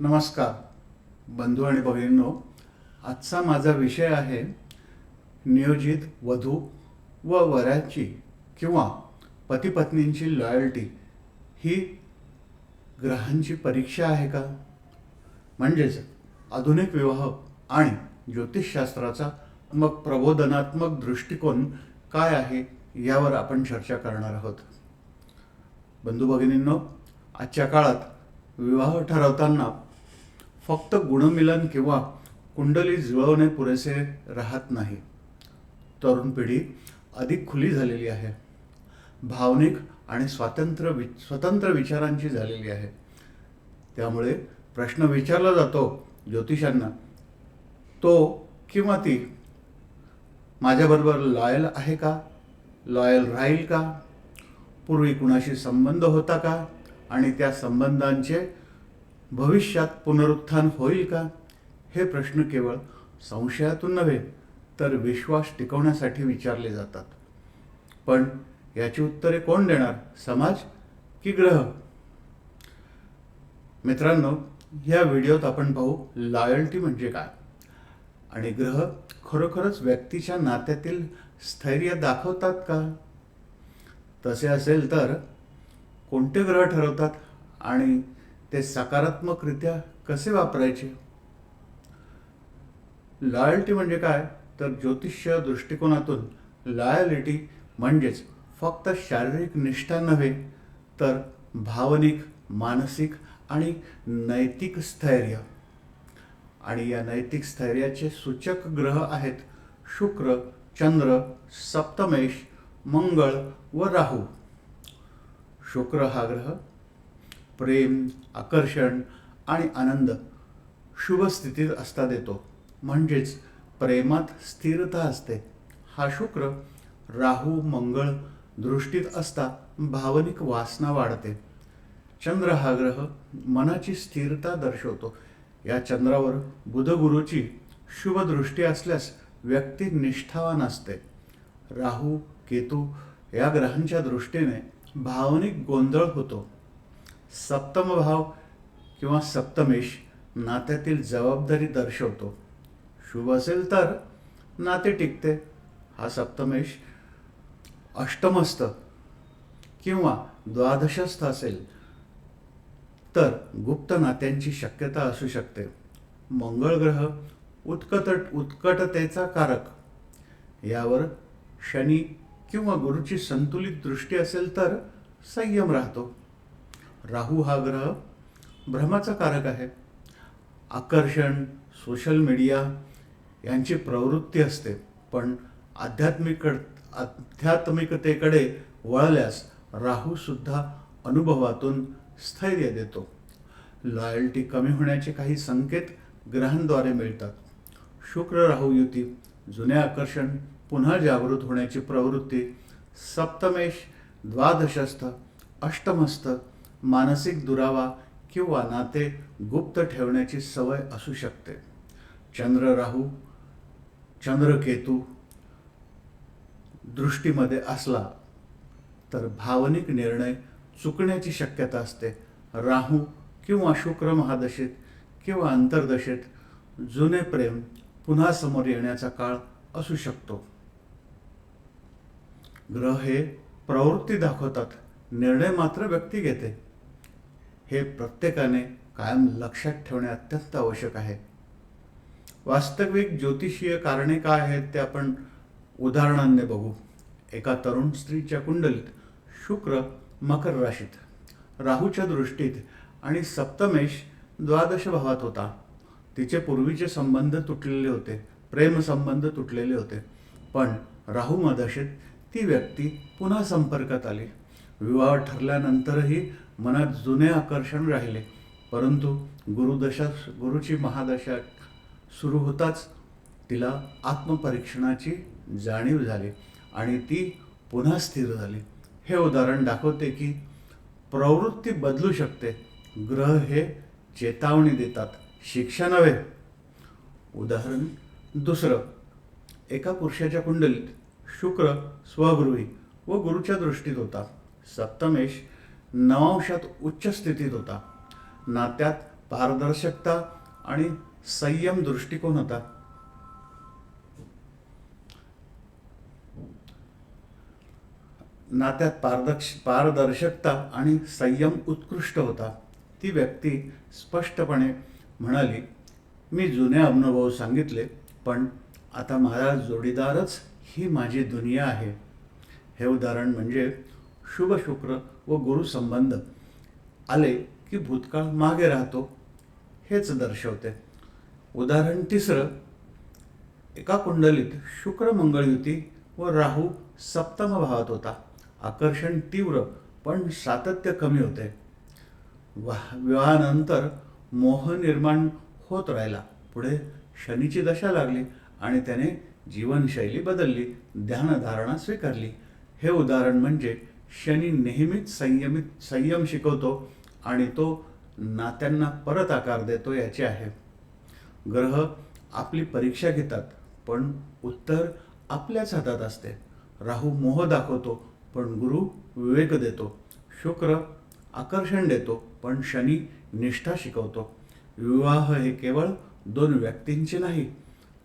नमस्कार बंधू आणि भगिनींनो. आजचा माझा विषय आहे नियोजित वधू व वऱ्याची किंवा पतीपत्नींची लॉयल्टी ही ग्रहांची परीक्षा आहे का? म्हणजेच आधुनिक विवाह आणि ज्योतिषशास्त्राचा मग प्रबोधनात्मक दृष्टिकोन काय आहे यावर आपण चर्चा करणार आहोत. बंधू भगिनींनो आजच्या काळात विवाह ठरवताना फक्त गुणमिलन किंवा कुंडली जुळवणे पुरेसे राहत नाही. तरुण पिढी अधिक खुली झालेली आहे. भावनिक आणि स्वातंत्र्य वि स्वतंत्र विचारांची झालेली आहे. त्यामुळे प्रश्न विचारला जातो ज्योतिषांना तो किंवा ती माझ्याबरोबर लॉयल आहे का? लॉयल राहील का? पूर्वी कुणाशी संबंध होता का? आणि त्या संबंधांचे भविष्यात पुनरुत्थान होईल का? हे प्रश्न केवळ संशयातून नव्हे तर विश्वास टिकवण्यासाठी विचारले जातात. पण याची उत्तरे कोण देणार? समाज की ग्रह? मित्रांनो या व्हिडिओत आपण पाहू लॉयल्टी म्हणजे काय? आणि ग्रह खरोखरच व्यक्तीच्या नात्यातील स्थैर्य दाखवतात का? तसे असेल तर कोणते ग्रह ठरवतात आणि ते सकारात्मकरित्या कसे वापरायचे? लॉयल्टी म्हणजे काय? तर ज्योतिष्य दृष्टिकोनातून लॉयलिटी म्हणजेच फक्त शारीरिक निष्ठा नव्हे तर भावनिक मानसिक आणि नैतिक स्थैर्य. आणि या नैतिक स्थैर्याचे सूचक ग्रह आहेत शुक्र चंद्र सप्तमेश मंगळ व राहू. शुक्र हा ग्रह प्रेम आकर्षण आणि आनंद शुभ स्थितीत असता देतो. म्हणजेच प्रेमात स्थिरता असते. हा शुक्र राहू मंगळ दृष्टीत असता भावनिक वासना वाढते. चंद्र हा ग्रह मनाची स्थिरता दर्शवतो. या चंद्रावर बुधगुरूची शुभदृष्टी असल्यास व्यक्ती निष्ठावान असते. राहू केतू या ग्रहांच्या दृष्टीने भावनिक गोंधळ होतो. सप्तम भाव किंवा सप्तमेश नात्यातील जबाबदारी दर्शवतो. शुभ असेल तर नाते टिकते. हा सप्तमेश अष्टमस्थ किंवा द्वादशस्थ असेल तर गुप्त नात्यांची शक्यता असू शकते. मंगळ ग्रह उत्कट उत्कटतेचा कारक. यावर शनी किंवा गुरुची संतुलित दृष्टी असेल तर संयम राहतो. राहू हा ग्रह भ्रमाचा कारक आहे. आकर्षण सोशल मीडिया यांची प्रवृत्ती असते. पण आध्यात्मिक आध्यात्मिकतेकडे वळल्यास राहूसुद्धा अनुभवातून स्थैर्य देतो. लॉयल्टी कमी होण्याचे काही संकेत ग्रहांद्वारे मिळतात. शुक्र राहू युती जुने आकर्षण पुन्हा जागृत होण्याची प्रवृत्ती सप्तमेश द्वादशस्थ अष्टमस्थ मानसिक दुरावा किंवा नाते गुप्त ठेवण्याची सवय असू शकते. चंद्र राहू चंद्रकेतू दृष्टीमध्ये असला तर भावनिक निर्णय चुकण्याची शक्यता असते. राहू किंवा शुक्र महादशेत किंवा अंतर्दशेत जुने प्रेम पुन्हा समोर येण्याचा काळ असू शकतो. ग्रह हे प्रवृत्ती दाखवतात. निर्णय मात्र व्यक्ती घेते. हे प्रत्येकाने कायम लक्षात ठेवणे अत्यंत आवश्यक आहे. वास्तविक ज्योतिषीय कारणे काय आहेत ते आपण उदाहरणांनी बघू. एका तरुण स्त्रीच्या कुंडलीत शुक्र मकर राशीत राहूच्या दृष्टीत आणि सप्तमेश द्वादश भावात होता. तिचे पूर्वीचे संबंध तुटलेले होते प्रेम संबंध तुटलेले होते. पण राहू मदशेत ती व्यक्ती पुन्हा संपर्कात आली. विवाह ठरल्यानंतरही मनात जुने आकर्षण राहिले. परंतु गुरुदशा गुरुची महादशा सुरू होताच तिला आत्मपरीक्षणाची जाणीव झाली आणि ती पुन्हा स्थिर झाली. हे उदाहरण दाखवते की प्रवृत्ती बदलू शकते. ग्रह हे चेतावणी देतात शिक्षा नव्हे. उदाहरण दुसरं. एका पुरुषाच्या कुंडलीत शुक्र स्वगृही व गुरुच्या दृष्टीत होता. सप्तमेश नवांशात उच्च स्थितीत होता. नात्यात पारदर्शकता आणि संयम दृष्टिकोन होता. नात्यात पारदर्श पारदर्शकता आणि संयम उत्कृष्ट होता. ती व्यक्ती स्पष्टपणे म्हणाली मी जुने अनुभव सांगितले पण आता माझा जोडीदारच ही माझी दुनिया आहे. हे उदाहरण म्हणजे शुभ शुक्र व गुरु संबंध आले की भूतकाळ मागे राहतो हेच दर्शवते. उदाहरण तिसरं एका कुंडलीत शुक्र मंगळ युती व राहू सप्तम भावात होता. आकर्षण तीव्र पण सातत्य कमी होते. वाह विवाहानंतर मोह निर्माण होत राहिला. पुढे शनीची दशा लागली आणि त्याने जीवनशैली बदलली ध्यानधारणा स्वीकारली. हे उदाहरण म्हणजे शनी नेहमीच संयमित संयम शिकवतो आणि तो नात्यांना परत आकार देतो याचे आहे. ग्रह आपली परीक्षा घेतात पण उत्तर आपल्याच हातात असते. राहू मोह दाखवतो पण गुरु विवेक देतो. शुक्र आकर्षण देतो पण शनी निष्ठा शिकवतो. विवाह हे केवळ दोन व्यक्तींचे नाही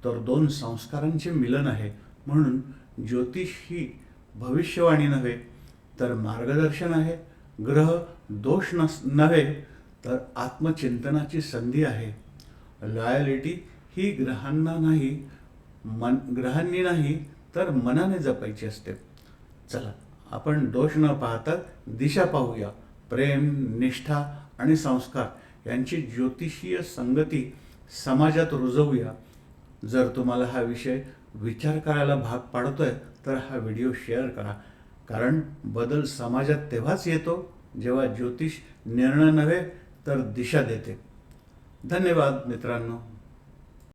तर दोन संस्कारांचे मिलन आहे. म्हणून ज्योतिष ही भविष्यवाणी नव्हे तर मार्गदर्शन आहे ग्रह दोष नस नव्हे तर आत्मचिंतनाची संधी आहे. लॉयलिटी ही ग्रहांना नाही मन ग्रहांनी नाही तर मनाने जपायची असते. चला आपण दोष न पाहता दिशा पाहूया. प्रेम निष्ठा आणि संस्कार यांची ज्योतिषीय संगती समाजात रुजवूया. जर तुम्हाला हा विषय विचार करायला भाग पाडतोय तर हा व्हिडिओ शेअर करा. कारण बदल समाजात तेव्हाच येतो जेव्हा ज्योतिष निर्णय नव्हे तर दिशा देते. धन्यवाद मित्रांनो.